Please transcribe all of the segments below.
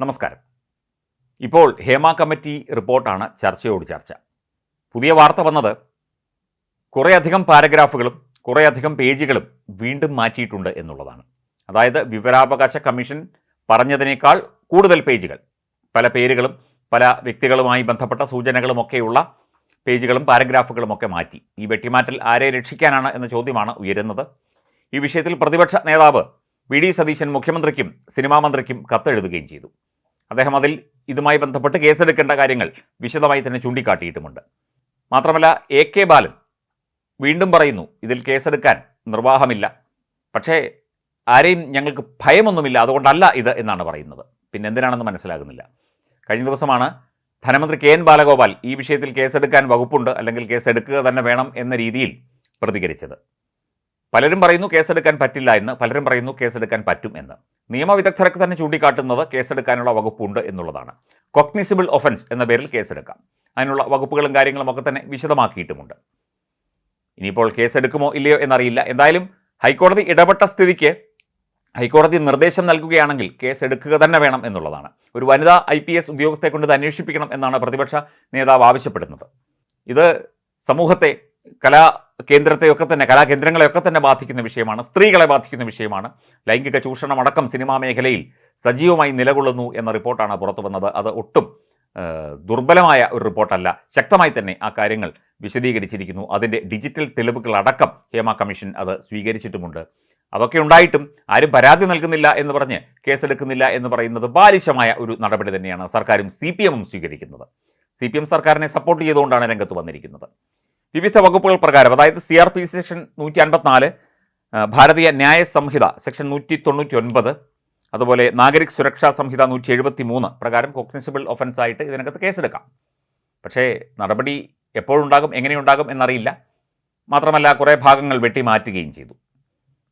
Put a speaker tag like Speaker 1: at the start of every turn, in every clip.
Speaker 1: നമസ്കാരം. ഇപ്പോൾ ഹേമ കമ്മിറ്റി റിപ്പോർട്ടാണ് ചർച്ചയോട് ചർച്ച. പുതിയ വാർത്ത വന്നത് കുറേയധികം പാരഗ്രാഫുകളും കുറേയധികം പേജുകളും വീണ്ടും മാറ്റിയിട്ടുണ്ട് എന്നുള്ളതാണ്. അതായത് വിവരാവകാശ കമ്മീഷൻ പറഞ്ഞതിനേക്കാൾ കൂടുതൽ പേജുകൾ. പല പേരുകളും പല വ്യക്തികളുമായി ബന്ധപ്പെട്ട സൂചനകളുമൊക്കെയുള്ള പേജുകളും പാരഗ്രാഫുകളും ഒക്കെ മാറ്റി. ഈ വെട്ടിമാറ്റൽ ആരെ രക്ഷിക്കാനാണ് എന്ന ചോദ്യമാണ് ഉയരുന്നത്. ഈ വിഷയത്തിൽ പ്രതിപക്ഷ നേതാവ് വി ഡി സതീശൻ മുഖ്യമന്ത്രിക്കും സിനിമാ മന്ത്രിക്കും കത്തെഴുതുകയും ചെയ്തു. അദ്ദേഹം അതിൽ ഇതുമായി ബന്ധപ്പെട്ട് കേസെടുക്കേണ്ട കാര്യങ്ങൾ വിശദമായി തന്നെ ചൂണ്ടിക്കാട്ടിയിട്ടുമുണ്ട്. മാത്രമല്ല എ കെ ബാലൻ വീണ്ടും പറയുന്നു ഇതിൽ കേസെടുക്കാൻ നിർവാഹമില്ല. പക്ഷേ ആരെയും ഞങ്ങൾക്ക് ഭയമൊന്നുമില്ല. അതുകൊണ്ടല്ല ഇത് എന്നാണ് പറയുന്നത്. പിന്നെ എന്തിനാണെന്ന് മനസ്സിലാകുന്നില്ല. കഴിഞ്ഞ ദിവസമാണ് ധനമന്ത്രി കെ എൻ ബാലഗോപാൽ ഈ വിഷയത്തിൽ കേസെടുക്കാൻ വകുപ്പുണ്ട് അല്ലെങ്കിൽ കേസെടുക്കുക തന്നെ വേണം എന്ന രീതിയിൽ പ്രതികരിച്ചത്. പലരും പറയുന്നു കേസെടുക്കാൻ പറ്റില്ല എന്ന്. പലരും പറയുന്നു കേസെടുക്കാൻ പറ്റും എന്ന്. നിയമവിദഗ്ധരൊക്കെ തന്നെ ചൂണ്ടിക്കാട്ടുന്നത് കേസെടുക്കാനുള്ള വകുപ്പുണ്ട് എന്നുള്ളതാണ്. കൊഗ്നിസിബിൾ ഒഫൻസ് എന്ന പേരിൽ കേസെടുക്കാം. അതിനുള്ള വകുപ്പുകളും കാര്യങ്ങളും ഒക്കെ തന്നെ വിശദമാക്കിയിട്ടുമുണ്ട്. ഇനിയിപ്പോൾ കേസെടുക്കുമോ ഇല്ലയോ എന്നറിയില്ല. എന്തായാലും ഹൈക്കോടതി ഇടപെട്ട സ്ഥിതിക്ക് ഹൈക്കോടതി നിർദ്ദേശം നൽകുകയാണെങ്കിൽ കേസ് എടുക്കുക തന്നെ വേണം എന്നുള്ളതാണ്. ഒരു വനിതാ ഐ പി എസ് ഉദ്യോഗസ്ഥയെ കൊണ്ട് അന്വേഷിപ്പിക്കണം എന്നാണ് പ്രതിപക്ഷ നേതാവ് ആവശ്യപ്പെടുന്നത്. ഇത് സമൂഹത്തെ കലാ കേന്ദ്രത്തെയൊക്കെ തന്നെ കലാകേന്ദ്രങ്ങളെയൊക്കെ തന്നെ ബാധിക്കുന്ന വിഷയമാണ് സ്ത്രീകളെ ബാധിക്കുന്ന വിഷയമാണ്. ലൈംഗിക ചൂഷണമടക്കം സിനിമാ മേഖലയിൽ സജീവമായി നിലകൊള്ളുന്നു എന്ന റിപ്പോർട്ടാണ് പുറത്തു വന്നത്. അത് ഒട്ടും ദുർബലമായ ഒരു റിപ്പോർട്ടല്ല. ശക്തമായി തന്നെ ആ കാര്യങ്ങൾ വിശദീകരിച്ചിരിക്കുന്നു. അതിന്റെ ഡിജിറ്റൽ തെളിവുകളടക്കം ഹേമ കമ്മീഷൻ അത് സ്വീകരിച്ചിട്ടുമുണ്ട്. അതൊക്കെ ഉണ്ടായിട്ടും ആരും പരാതി നൽകുന്നില്ല എന്ന് പറഞ്ഞ് കേസെടുക്കുന്നില്ല എന്ന് പറയുന്നത് ബാലിശമായ ഒരു നടപടി തന്നെയാണ് സർക്കാരും സി സ്വീകരിക്കുന്നത്. സി സർക്കാരിനെ സപ്പോർട്ട് ചെയ്തുകൊണ്ടാണ് രംഗത്ത് വന്നിരിക്കുന്നത്. വിവിധ വകുപ്പുകൾ പ്രകാരം അതായത് സി ആർ പി സെക്ഷൻ നൂറ്റി അൻപത്തിനാല് ഭാരതീയ ന്യായ സംഹിത സെക്ഷൻ നൂറ്റി തൊണ്ണൂറ്റി ഒൻപത് അതുപോലെ നാഗരിക് സുരക്ഷാ സംഹിത നൂറ്റി എഴുപത്തി മൂന്ന് പ്രകാരം കോഗ്നിസിബിൾ ഒഫൻസ് ആയിട്ട് ഇതിനകത്ത് കേസെടുക്കാം. പക്ഷേ നടപടി എപ്പോഴുണ്ടാകും എങ്ങനെയുണ്ടാകും എന്നറിയില്ല. മാത്രമല്ല കുറേ ഭാഗങ്ങൾ വെട്ടി വെട്ടിമാറ്റുകയും ചെയ്തു.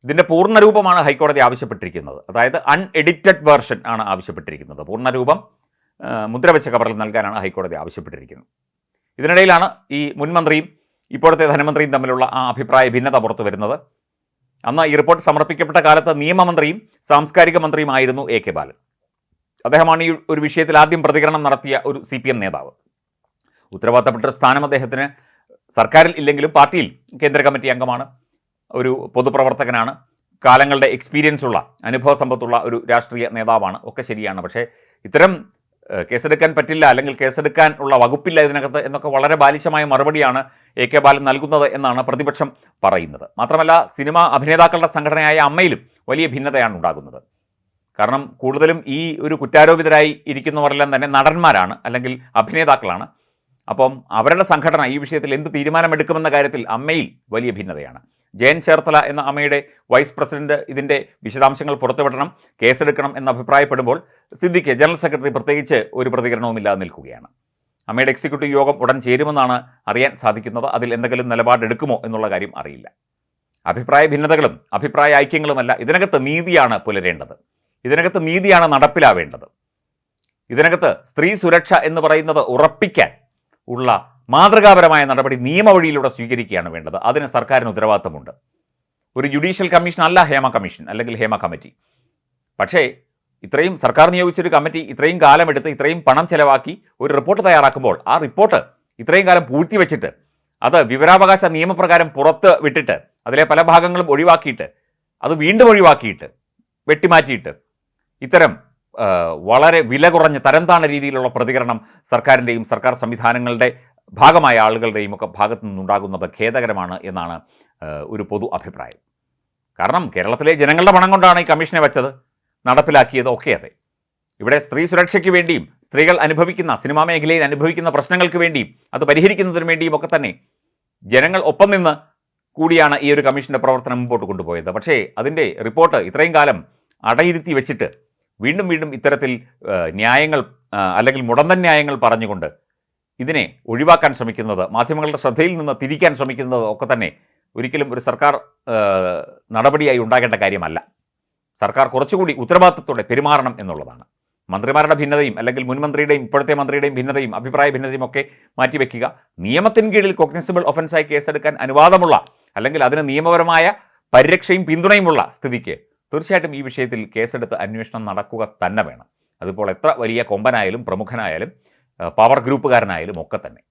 Speaker 1: ഇതിന്റെ പൂർണരൂപമാണ് ഹൈക്കോടതി ആവശ്യപ്പെട്ടിരിക്കുന്നത്. അതായത് അൺഎഡിറ്റഡ് വേർഷൻ ആണ് ആവശ്യപ്പെട്ടിരിക്കുന്നത്. പൂർണരൂപം മുദ്രവെച്ച കവറിൽ നൽകാനാണ് ഹൈക്കോടതി ആവശ്യപ്പെട്ടിരിക്കുന്നത്. ഇതിനിടയിലാണ് ഈ മുൻമന്ത്രിയും ഇപ്പോഴത്തെ ധനമന്ത്രിയും തമ്മിലുള്ള ആ അഭിപ്രായ ഭിന്നത പുറത്തു വരുന്നത്. അന്ന് ഈ റിപ്പോർട്ട് സമർപ്പിക്കപ്പെട്ട കാലത്ത് നിയമമന്ത്രിയും സാംസ്കാരിക മന്ത്രിയുമായിരുന്നു എ കെ ബാലൻ. അദ്ദേഹമാണ് ഈ ഒരു വിഷയത്തിൽ ആദ്യം പ്രതികരണം നടത്തിയ ഒരു സി പി എം നേതാവ്. ഉത്തരവാദിത്തപ്പെട്ട സ്ഥാനം അദ്ദേഹത്തിന് സർക്കാരിൽ ഇല്ലെങ്കിലും പാർട്ടിയിൽ കേന്ദ്ര കമ്മിറ്റി അംഗമാണ് ഒരു പൊതുപ്രവർത്തകനാണ് കാലങ്ങളുടെ എക്സ്പീരിയൻസ് ഉള്ള അനുഭവ സമ്പത്തുള്ള ഒരു രാഷ്ട്രീയ നേതാവാണ്. ഒക്കെ ശരിയാണ്. പക്ഷേ ഇത്തരം കേസെടുക്കാൻ പറ്റില്ല അല്ലെങ്കിൽ കേസെടുക്കാൻ ഉള്ള വകുപ്പില്ല ഇതിനകത്ത് എന്നൊക്കെ വളരെ ബാലിശമായ മറുപടിയാണ് എ കെ ബാലൻ നൽകുന്നത് എന്നാണ് പ്രതിപക്ഷം പറയുന്നത്. മാത്രമല്ല സിനിമ അഭിനേതാക്കളുടെ സംഘടനയായ അമ്മയിലും വലിയ ഭിന്നതയാണ് ഉണ്ടാകുന്നത്. കാരണം കൂടുതലും ഈ ഒരു കുറ്റാരോപിതരായി ഇരിക്കുന്നവരെല്ലാം തന്നെ നടന്മാരാണ് അല്ലെങ്കിൽ അഭിനേതാക്കളാണ്. അപ്പം അവരുടെ സംഘടന ഈ വിഷയത്തിൽ എന്ത് തീരുമാനമെടുക്കുമെന്ന കാര്യത്തിൽ അമ്മയിൽ വലിയ ഭിന്നതയാണ്. ജയൻ ചേർത്തല എന്ന അമ്മയുടെ വൈസ് പ്രസിഡന്റ് ഇതിന്റെ വിശദാംശങ്ങൾ പുറത്തുവിടണം കേസെടുക്കണം എന്ന് അഭിപ്രായപ്പെടുമ്പോൾ സിദ്ദിഖ് ജനറൽ സെക്രട്ടറി പ്രത്യേകിച്ച് ഒരു പ്രതികരണവുമില്ലാതെ നിൽക്കുകയാണ്. അമ്മയുടെ എക്സിക്യൂട്ടീവ് യോഗം ഉടൻ ചേരുമെന്നാണ് അറിയാൻ സാധിക്കുന്നത്. അതിൽ എന്തെങ്കിലും നിലപാടെടുക്കുമോ എന്നുള്ള കാര്യം അറിയില്ല. അഭിപ്രായ ഭിന്നതകളും അഭിപ്രായ ഐക്യങ്ങളുമല്ല. ഇതിനകത്ത് നീതിയാണ് പുലരേണ്ടത്. ഇതിനകത്ത് നീതിയാണ് നടപ്പിലാവേണ്ടത്. ഇതിനകത്ത് സ്ത്രീ സുരക്ഷ എന്ന് പറയുന്നത് ഉറപ്പിക്കാൻ ഉള്ള മാതൃകാപരമായ നടപടി നിയമവഴിയിലൂടെ സ്വീകരിക്കുകയാണ് വേണ്ടത്. അതിന് സർക്കാരിന് ഉത്തരവാദിത്തമുണ്ട്. ഒരു ജുഡീഷ്യൽ കമ്മീഷൻ അല്ല ഹേമ കമ്മീഷൻ അല്ലെങ്കിൽ ഹേമ കമ്മിറ്റി പക്ഷേ ഇത്രയും സർക്കാർ നിയോഗിച്ചൊരു കമ്മിറ്റി ഇത്രയും കാലമെടുത്ത് ഇത്രയും പണം ചെലവാക്കി ഒരു റിപ്പോർട്ട് തയ്യാറാക്കുമ്പോൾ ആ റിപ്പോർട്ട് ഇത്രയും കാലം പൂഴ്ത്തിവെച്ചിട്ട് അത് വിവരാവകാശ നിയമപ്രകാരം പുറത്ത് വിട്ടിട്ട് അതിലെ പല ഭാഗങ്ങളും ഒഴിവാക്കിയിട്ട് അത് വീണ്ടും ഒഴിവാക്കിയിട്ട് വെട്ടിമാറ്റിയിട്ട് ഇത്തരം വളരെ വില കുറഞ്ഞ തരം താണ രീതിയിലുള്ള പ്രതികരണം സർക്കാരിന്റെയും സർക്കാർ സംവിധാനങ്ങളുടെ ഭാഗമായ ആളുകളുടെയും ഒക്കെ ഭാഗത്തു നിന്നുണ്ടാകുന്നത് ഖേദകരമാണ് എന്നാണ് ഒരു പൊതു അഭിപ്രായം. കാരണം കേരളത്തിലെ ജനങ്ങളുടെ പണം കൊണ്ടാണ് ഈ കമ്മീഷനെ വെച്ചത്. നടപ്പിലാക്കിയത് ഒക്കെ അതെ. ഇവിടെ സ്ത്രീ സുരക്ഷയ്ക്ക് വേണ്ടിയും സ്ത്രീകൾ അനുഭവിക്കുന്ന സിനിമാ മേഖലയിൽ അനുഭവിക്കുന്ന പ്രശ്നങ്ങൾക്ക് വേണ്ടിയും അത് പരിഹരിക്കുന്നതിന് വേണ്ടിയും ഒക്കെ തന്നെ ജനങ്ങൾ ഒപ്പം നിന്ന് കൂടിയാണ് ഈ ഒരു കമ്മീഷന്റെ പ്രവർത്തനം മുമ്പോട്ട് കൊണ്ടുപോയത്. പക്ഷേ അതിന്റെ റിപ്പോർട്ട് ഇത്രയും കാലം അടയിരുത്തി വെച്ചിട്ട് വീണ്ടും വീണ്ടും ഇത്തരത്തിൽ ന്യായങ്ങൾ അല്ലെങ്കിൽ മുടന്തൻ ന്യായങ്ങൾ പറഞ്ഞുകൊണ്ട് ഇതിനെ ഒഴിവാക്കാൻ ശ്രമിക്കുന്നത് മാധ്യമങ്ങളുടെ ശ്രദ്ധയിൽ നിന്ന് തിരിക്കാൻ ശ്രമിക്കുന്നത് ഒക്കെ തന്നെ ഒരിക്കലും ഒരു സർക്കാർ നടപടിയായി ഉണ്ടാകേണ്ട കാര്യമല്ല. സർക്കാർ കുറച്ചുകൂടി ഉത്തരവാദിത്വത്തോടെ പെരുമാറണം എന്നുള്ളതാണ്. മന്ത്രിമാരുടെ ഭിന്നതയും അല്ലെങ്കിൽ മുൻമന്ത്രിയുടെയും ഇപ്പോഴത്തെ മന്ത്രിയുടെയും ഭിന്നതയും അഭിപ്രായ ഭിന്നതയും ഒക്കെ മാറ്റിവെക്കുക നിയമത്തിന് കീഴിൽ കോഗ്നിസിബിൾ ഒഫൻസായി കേസെടുക്കാൻ അനുവാദമുള്ള അല്ലെങ്കിൽ അതിന് നിയമപരമായ പരിരക്ഷയും പിന്തുണയുമുള്ള സ്ഥിതിക്ക് തീർച്ചയായിട്ടും ഈ വിഷയത്തിൽ കേസെടുത്ത് അന്വേഷണം നടക്കുക തന്നെ വേണം. അതിപ്പോൾ എത്ര വലിയ കൊമ്പനായാലും പ്രമുഖനായാലും പവർ ഗ്രൂപ്പുകാരനായാലും ഒക്കെ തന്നെ.